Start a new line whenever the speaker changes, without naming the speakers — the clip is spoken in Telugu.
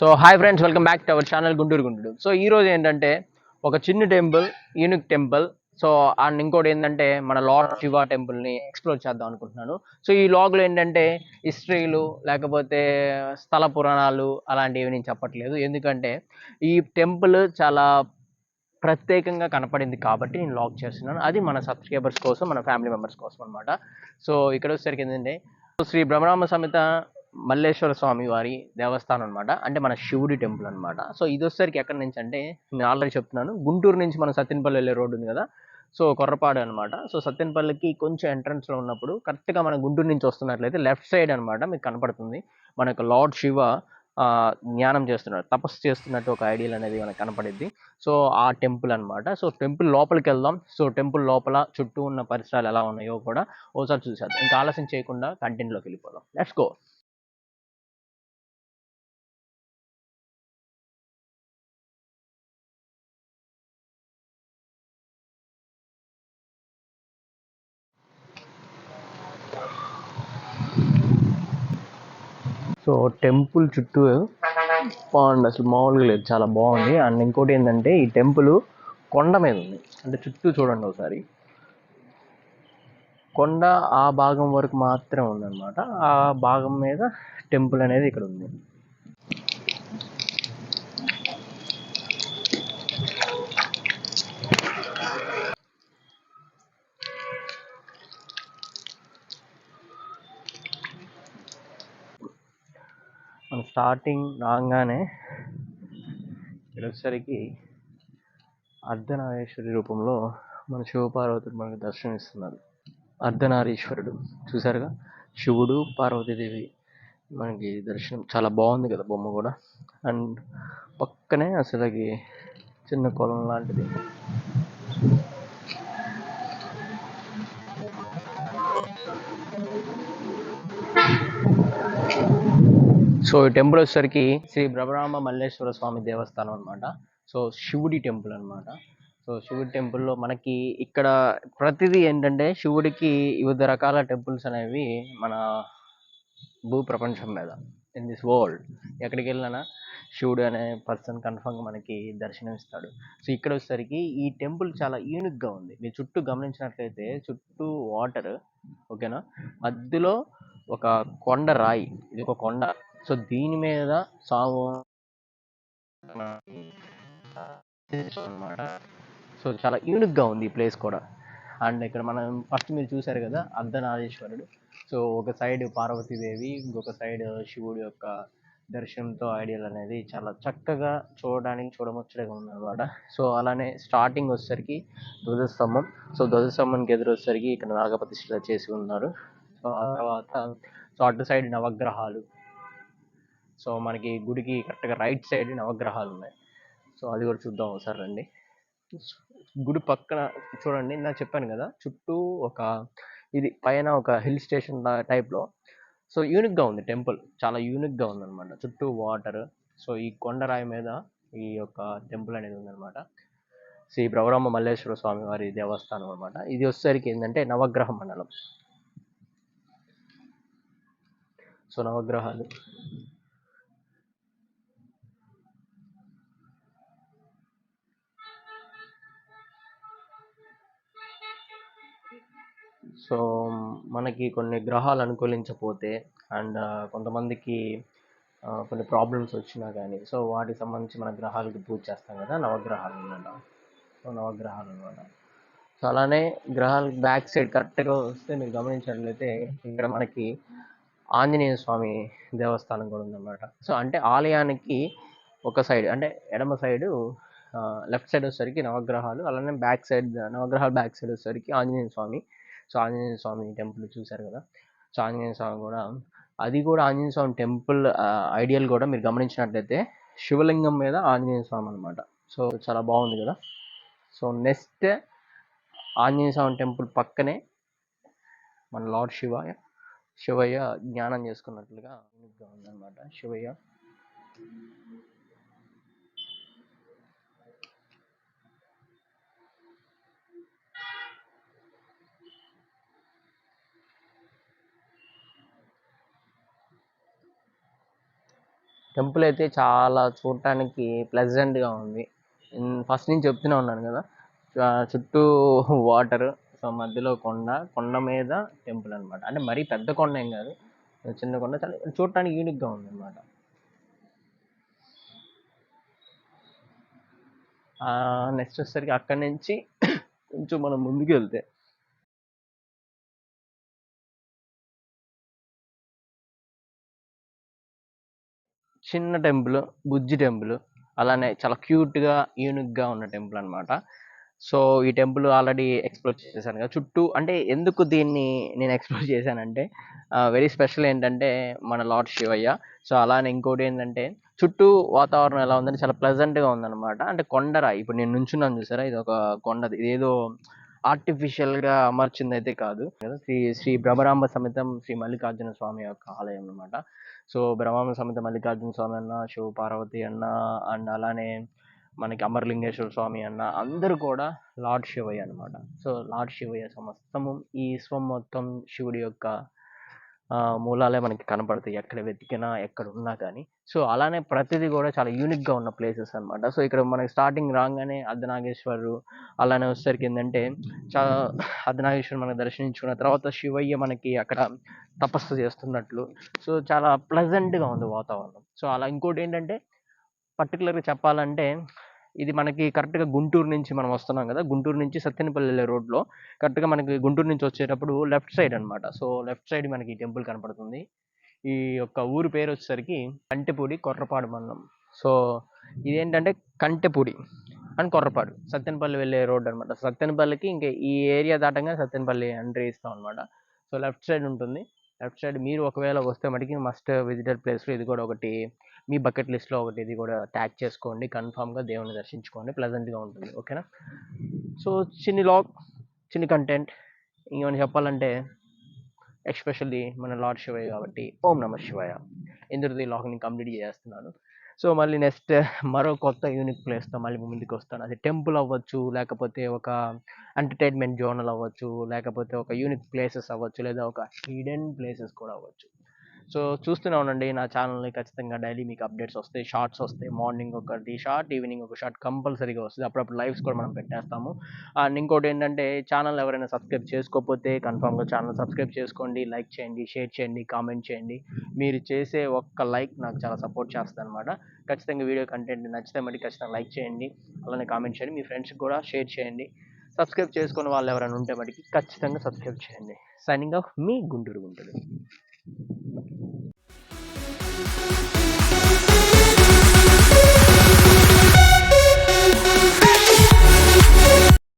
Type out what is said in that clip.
So hi friends welcome back to our channel Guntur Guntur so ఈ రోజు ఏంటంటే ఒక చిన్న temple unique temple. So and ఇంకోటి ఏంటంటే మన లార్డ్ శివ టెంపుల్ని ఎక్స్ప్లోర్ చేద్దాం అనుకుంటున్నాను. సో ఈ లాగ్లో ఏంటంటే హిస్టరీలు లేకపోతే స్థల పురాణాలు అలాంటివి నేను చెప్పట్లేదు. ఎందుకంటే ఈ టెంపుల్ చాలా ప్రత్యేకంగా కనపడింది కాబట్టి నేను లాగ్ చేస్తున్నాను. అది మన సబ్స్క్రైబర్స్ కోసం మన ఫ్యామిలీ మెంబర్స్ కోసం అనమాట సో ఇక్కడ వచ్చేసరికి ఏంటంటే శ్రీ బ్రహ్మరామ సమేత మల్లేశ్వర స్వామి వారి దేవస్థానం అనమాట అంటే మన శివుడి టెంపుల్ అనమాట సో ఇది వచ్చేసరికి ఎక్కడి నుంచి అంటే నేను ఆల్రెడీ చెప్తున్నాను గుంటూరు నుంచి మన సత్యనపల్లి వెళ్ళే రోడ్డు ఉంది కదా? సో కొర్రపాడు అనమాట సో సత్యనపల్లికి కొంచెం ఎంట్రన్స్లో ఉన్నప్పుడు కరెక్ట్గా మన గుంటూరు నుంచి వస్తున్నట్లయితే లెఫ్ట్ సైడ్ అనమాట మీకు కనపడుతుంది. మనకు లార్డ్ శివ జ్ఞానం చేస్తున్నాడు తపస్సు చేస్తున్నట్టు ఒక ఐడియల్ అనేది మనకు కనపడిద్ది. సో ఆ టెంపుల్ అన్నమాట. సో టెంపుల్ లోపలికి వెళ్దాం. సో టెంపుల్ లోపల చుట్టూ ఉన్న పరిసరాలు ఎలా ఉన్నాయో కూడా ఓసారి చూసేద్దాం. ఇంకా ఆలస్యం చేయకుండా కంటెంట్లోకి వెళ్ళిపోదాం. లెట్స్ గో సో టెంపుల్ చుట్టూ బాగుంది అసలు మామూలుగా లేదు చాలా బాగుంది. అండ్ ఇంకోటి ఏంటంటే ఈ టెంపుల్ కొండ మీద ఉంది. అంటే చుట్టూ చూడండి ఒకసారి. కొండ ఆ భాగం వరకు మాత్రమే ఉందన్నమాట. ఆ భాగం మీద టెంపుల్ అనేది ఇక్కడ ఉంది. స్టార్టింగ్ రాగానే ఇక్కడ వచ్చేసరికి అర్ధనారీశ్వరి రూపంలో మన శివపార్వతుడు మనకు దర్శనం ఇస్తున్నారు అర్ధనారీశ్వరుడు. చూసారుగా శివుడు పార్వతీదేవి మనకి దర్శనం చాలా బాగుంది కదా బొమ్మ కూడా. అండ్ పక్కనే అసలుకి చిన్న కొలం లాంటిది. సో ఈ టెంపుల్ వచ్చేసరికి శ్రీ బ్రహ్మరామ మల్లేశ్వర స్వామి దేవస్థానం అనమాట సో శివుడి టెంపుల్ అన్నమాట. సో శివుడి టెంపుల్లో మనకి ఇక్కడ ప్రతిదీ ఏంటంటే శివుడికి వివిధ రకాల టెంపుల్స్ అనేవి మన భూ ప్రపంచం మీద ఇన్ దిస్ వరల్డ్ ఎక్కడికి వెళ్ళినా శివుడు అనే పర్సన్ కన్ఫర్మ్గా మనకి దర్శనం ఇస్తాడు సో ఇక్కడ వచ్చేసరికి ఈ టెంపుల్ చాలా యూనిక్గా ఉంది. మీరు చుట్టూ గమనించినట్లయితే చుట్టూ వాటర్ ఓకేనా మధ్యలో ఒక కొండ రాయి. ఇది ఒక కొండ. సో దీని మీద సాము అనమాట సో చాలా యూనిక్గా ఉంది ఈ ప్లేస్ కూడా. అండ్ ఇక్కడ మనం ఫస్ట్ మీరు చూసారు కదా అర్ధనారీశ్వరుడు. సో ఒక సైడ్ పార్వతీదేవి ఇంకొక సైడ్ శివుడి యొక్క దర్శనంతో ఐడియల్ అనేది చాలా చక్కగా చూడడానికి చూడముచ్చటగా ఉందన్నమాట. సో అలానే స్టార్టింగ్ వచ్చేసరికి ధ్వజస్తంభం. సో ధ్వజస్తంభంకి ఎదురు వచ్చేసరికి ఇక్కడ నాగప్రతిష్ఠ చేసి ఉన్నారు. సో ఆ తర్వాత సో అటు సైడ్ నవగ్రహాలు సో మనకి గుడికి కరెక్ట్గా రైట్ సైడ్ నవగ్రహాలు ఉన్నాయి. సో అది కూడా చూద్దాం ఒకసారి రండి. గుడి పక్కన చూడండి నేను చెప్పాను కదా చుట్టూ ఒక ఇది పైన ఒక హిల్ స్టేషన్ టైప్లో. సో యూనిక్గా ఉంది టెంపుల్ చాలా యూనిక్గా ఉందన్నమాట. చుట్టూ వాటర్ సో ఈ కొండరాయి మీద ఈ యొక్క టెంపుల్ అనేది ఉందన్నమాట. శ్రీ బ్రవరామ మల్లేశ్వర స్వామి వారి దేవస్థానం అనమాట ఇది వచ్చేసరికి ఏంటంటే నవగ్రహ మండలం. సో నవగ్రహాలు. సో మనకి కొన్ని గ్రహాలు అనుకూలించకపోతే అండ్ కొంతమందికి కొన్ని ప్రాబ్లమ్స్ వచ్చినా కానీ సో వాటికి సంబంధించి మన గ్రహాలకి పూజ చేస్తాం కదా నవగ్రహాలు అనమాట. సో నవగ్రహాలు అనమాట. సో అలానే గ్రహాల బ్యాక్ సైడ్ కరెక్ట్గా వస్తే మీరు గమనించినట్లయితే ఇక్కడ మనకి ఆంజనేయ స్వామి దేవస్థానం కూడా ఉందన్నమాట. సో అంటే ఆలయానికి ఒక సైడ్ అంటే ఎడమ సైడు లెఫ్ట్ సైడ్ వచ్చేసరికి నవగ్రహాలు అలానే బ్యాక్ సైడ్ నవగ్రహాల బ్యాక్ సైడ్ వచ్చేసరికి ఆంజనేయ స్వామి సో ఆంజనేయ స్వామి టెంపుల్ చూశారు కదా? సో ఆంజనేయ స్వామి కూడా అది కూడా ఆంజనేయ స్వామి టెంపుల్ ఐడియల్ కూడా మీరు గమనించినట్లయితే శివలింగం మీద ఆంజనేయ స్వామి అనమాట సో చాలా బాగుంది కదా? So next Anjaneya Swami temple పక్కనే మన లార్డ్ శివయ్య శివయ్య జ్ఞానం చేసుకున్నట్లుగా ఉందన్నమాట శివయ్య. టెంపుల్ అయితే చాలా చూడటానికి ప్లెజెంట్గా ఉంది. ఫస్ట్ నుంచి చెప్తూనే ఉన్నాను కదా చుట్టూ వాటర్ సో మధ్యలో కొండ కొండ మీద టెంపుల్ అనమాట అంటే మరీ పెద్ద కొండ ఏం కాదు చిన్న కొండ చాలా చూడటానికి యూనిక్గా ఉంది అనమాట నెక్స్ట్ వచ్చేసరికి అక్కడి నుంచి కొంచెం మనం ముందుకు వెళ్తే చిన్న టెంపుల్ బుజ్జి టెంపుల్. అలానే చాలా క్యూట్గా యూనిక్గా ఉన్న టెంపుల్ అనమాట సో ఈ టెంపుల్ ఆల్రెడీ ఎక్స్ప్లోర్ చేశాను కదా. చుట్టూ అంటే ఎందుకు దీన్ని నేను ఎక్స్ప్లోర్ చేశానంటే వెరీ స్పెషల్ ఏంటంటే మన లార్డ్ శివయ్య. సో అలానే ఇంకోటి ఏంటంటే చుట్టూ వాతావరణం ఎలా ఉందంటే చాలా ప్లెజెంట్గా ఉందన్నమాట. అంటే కొండరా ఇప్పుడు నేను నుంచున్నాను చూసారా? ఇది ఒక కొండ ఇదేదో ఆర్టిఫిషియల్గా అమర్చింది అయితే కాదు శ్రీ శ్రీ భ్రమరాంబ సమేతం శ్రీ మల్లికార్జున స్వామి యొక్క ఆలయం అనమాట సో బ్రహ్మాంబ సమేత మల్లికార్జున స్వామి అన్న శివ పార్వతి అన్న అండ్ అలానే మనకి అమరలింగేశ్వర స్వామి అన్న అందరూ కూడా లార్డ్ శివయ్య అనమాట సో లార్డ్ శివయ్య సమస్తము ఈ విశ్వం మొత్తం శివుడి యొక్క మూలాలే మనకి కనపడతాయి. ఎక్కడ వెతికినా ఎక్కడ ఉన్నా కానీ సో అలానే ప్రతిదీ కూడా చాలా యూనిక్గా ఉన్న ప్లేసెస్ అన్నమాట. సో ఇక్కడ మనకి స్టార్టింగ్ రాగానే అర్ధనాగేశ్వరు అలానే వచ్చేసరికి ఏంటంటే చాలా అర్ధనాగేశ్వరు మనకి దర్శించుకున్న తర్వాత శివయ్య మనకి అక్కడ తపస్సు చేస్తున్నట్లు. సో చాలా ప్లెజెంట్గా ఉంది వాతావరణం. సో అలా ఇంకోటి ఏంటంటే పర్టికులర్గా చెప్పాలంటే ఇది మనకి కరెక్ట్గా గుంటూరు నుంచి మనం వస్తున్నాం కదా. గుంటూరు నుంచి సత్తెనపల్లి వెళ్ళే రోడ్లో కరెక్ట్గా మనకి గుంటూరు నుంచి వచ్చేటప్పుడు లెఫ్ట్ సైడ్ అనమాట సో లెఫ్ట్ సైడ్ మనకి టెంపుల్ కనపడుతుంది. ఈ యొక్క ఊరు పేరు వచ్చేసరికి కంటెపూడి కొర్రపాడు మండలం. సో ఇదేంటంటే కంటెపూడి అండ్ కొర్రపాడు సత్తెనపల్లి వెళ్ళే రోడ్ అనమాట సత్తెనపల్లికి ఇంకా ఈ ఏరియా దాటంగా సత్తెనపల్లి ఎంట్రీ ఇస్తాం అనమాట సో లెఫ్ట్ సైడ్ ఉంటుంది. లెఫ్ట్ సైడ్ మీరు ఒకవేళ వస్తే మటుకి మస్ట్ విజిటర్ ప్లేస్లో ఇది కూడా ఒకటి. మీ బకెట్ లిస్ట్లో ఒకటి ఇది కూడా ట్యాగ్ చేసుకోండి కన్ఫామ్గా దేవుని దర్శించుకోండి ప్లెజెంట్గా ఉంటుంది ఓకేనా? సో చిన్ని లాగ్ చిన్ని కంటెంట్ ఇంకేమైనా చెప్పాలంటే ఎస్పెషల్లీ మన లార్డ్ శివయ్య కాబట్టి ఓం నమ శివయ్య. ఇందులో లాగ్ని కంప్లీట్ చేస్తున్నాను సో మళ్ళీ నెక్స్ట్ మరో కొత్త యూనిక్ ప్లేస్తో మళ్ళీ ముందుకు వస్తాను. అది టెంపుల్ అవ్వచ్చు లేకపోతే ఒక ఎంటర్టైన్మెంట్ జోనల్ అవ్వచ్చు లేకపోతే ఒక యూనిక్ ప్లేసెస్ అవ్వచ్చు లేదా ఒక హిడెన్ ప్లేసెస్ కూడా అవ్వచ్చు. సో చూస్తూనే ఉండండి నా ఛానల్ని ఖచ్చితంగా డైలీ మీకు అప్డేట్స్ వస్తాయి షార్ట్స్ వస్తాయి మార్నింగ్ ఒకటి షార్ట్ ఈవినింగ్ ఒక షార్ట్ కంపల్సరీగా వస్తుంది. అప్పుడప్పుడు లైవ్స్ కూడా మనం పెట్టేస్తాము. అండ్ ఇంకోటి ఏంటంటే ఛానల్ ఎవరైనా సబ్స్క్రైబ్ చేసుకోకపోతే కన్ఫామ్గా ఛానల్ సబ్స్క్రైబ్ చేసుకోండి లైక్ చేయండి షేర్ చేయండి కామెంట్ చేయండి. మీరు చేసే ఒక్క లైక్ నాకు చాలా సపోర్ట్ చేస్తుంది అనమాట ఖచ్చితంగా వీడియో కంటెంట్ నచ్చితే మరి ఖచ్చితంగా లైక్ చేయండి అలానే కామెంట్ చేయండి మీ ఫ్రెండ్స్కి కూడా షేర్ చేయండి. సబ్స్క్రైబ్ చేసుకున్న వాళ్ళు ఎవరైనా ఉంటే మటుకి ఖచ్చితంగా సబ్స్క్రైబ్ చేయండి. సైనింగ్ ఆఫ్ మీ గుంటూరు గుంటూరు.